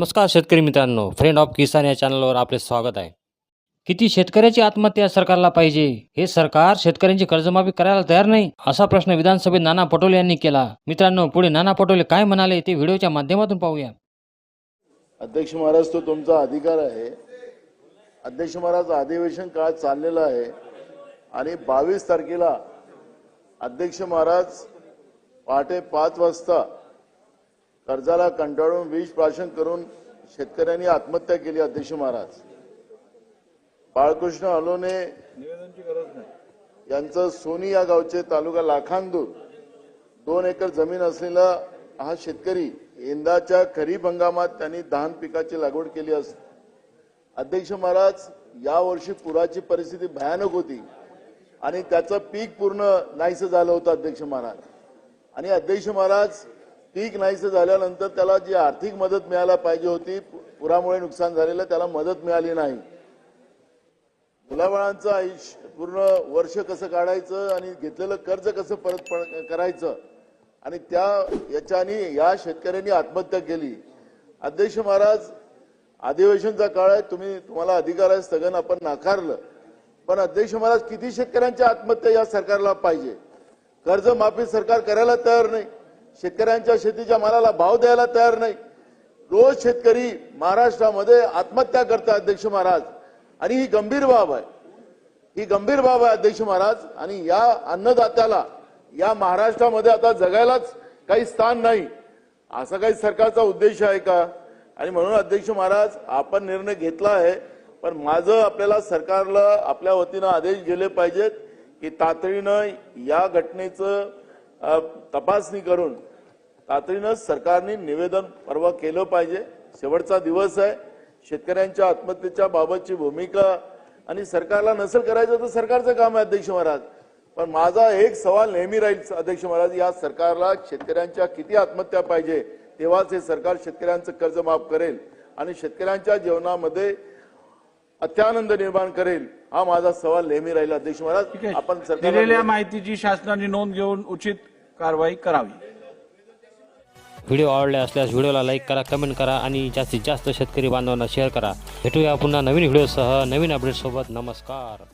नमस्कार शेतकरी मित्रांनो फ्रेंड ऑफ किसान या चॅनलवर आपले स्वागत आहे. किती शेतकऱ्याची आत्महत्या सरकारला पाहिजे? हे सरकार शेतकऱ्यांची कर्जमाफी करायला तयार नाही असा प्रश्न विधानसभेत नाना पटोले यांनी केला. मित्रांनो पुढे नाना पटोले काय म्हणाले ते व्हिडिओच्या माध्यमातून पाहूया. अध्यक्ष महाराज तो तुमचा अधिकार आहे. अध्यक्ष महाराज अधिवेशन काळ चाललेलं आहे. आणि बावीस तारखेला अध्यक्ष महाराज पहाटे पाच वाजता कर्जाला कंटाळून विष प्राशन करून शेतकऱ्यांनी आत्महत्या केली अध्यक्ष महाराज. बाळकृष्ण अलोने यांचं सोनी या गावचे तालुका लाखांदूर दोन एकर जमीन असलेला हा शेतकरी यंदाच्या खरीप हंगामात त्यांनी धान पिकाची लागवड केली असते अध्यक्ष महाराज यावर्षी पुराची परिस्थिती भयानक होती आणि त्याचं पीक पूर्ण नाहीसं झालं होतं अध्यक्ष महाराज. आणि अध्यक्ष महाराज पीक नाहीसं झाल्यानंतर त्याला जी आर्थिक मदत मिळायला पाहिजे होती पुरामुळे नुकसान झालेलं त्याला मदत मिळाली नाही. मुलाबाळांचं आयुष्य पूर्ण वर्ष कसं काढायचं आणि घेतलेलं कर्ज कसं परत करायचं आणि त्या याच्याने या शेतकऱ्यांनी आत्महत्या केली. अध्यक्ष महाराज अधिवेशनचा काळ आहे तुम्ही तुम्हाला अधिकार आहे स्थगन आपण नाकारलं. पण अध्यक्ष महाराज किती शेतकऱ्यांच्या आत्महत्या या सरकारला पाहिजे? कर्जमाफी सरकार करायला तयार नाही. शेतकऱ्यांच्या शेतीच्या मालाला भाव द्यायला तयार नाही. रोज शेतकरी महाराष्ट्रामध्ये आत्महत्या करतात अध्यक्ष महाराज. आणि ही गंभीर बाब आहे. ही गंभीर बाब आहे अध्यक्ष महाराज. आणि या अन्नदात्याला या महाराष्ट्रामध्ये आता जगायलाच काही स्थान नाही. असा काही सरकारचा उद्देश आहे का? आणि म्हणून अध्यक्ष महाराज आपण निर्णय घेतला आहे. पण माझं आपल्याला सरकारला आपल्या वतीनं आदेश गेले पाहिजेत की तातडीनं या घटनेचं तपासणी करून तातडीनं सरकारने निवेदन परवा केलं पाहिजे. शेवटचा दिवस आहे. शेतकऱ्यांच्या आत्महत्येच्या बाबतची भूमिका आणि सरकारला नसेल करायचं तर सरकारचं काम आहे अध्यक्ष महाराज. पण माझा एक सवाल नेहमी राहील अध्यक्ष महाराज या सरकारला शेतकऱ्यांच्या किती आत्महत्या पाहिजे तेव्हाच हे सरकार शेतकऱ्यांचं कर्ज माफ करेल आणि शेतकऱ्यांच्या जीवनामध्ये अत्यानंद निर्माण करेल हा माझा सवाल नेहमी राहील अध्यक्ष महाराज. आपण दिलेल्या माहितीची शासनाने नोंद घेऊन उचित कारवाई करावी. व्हिडिओ आवडले असल्यास व्हिडिओला लाईक करा कमेंट करा आणि जास्तीत जास्त शेतकरी बांधवांना शेअर करा. भेटूया पुन्हा नवीन व्हिडिओसह नवीन अपडेटसोबत. नमस्कार.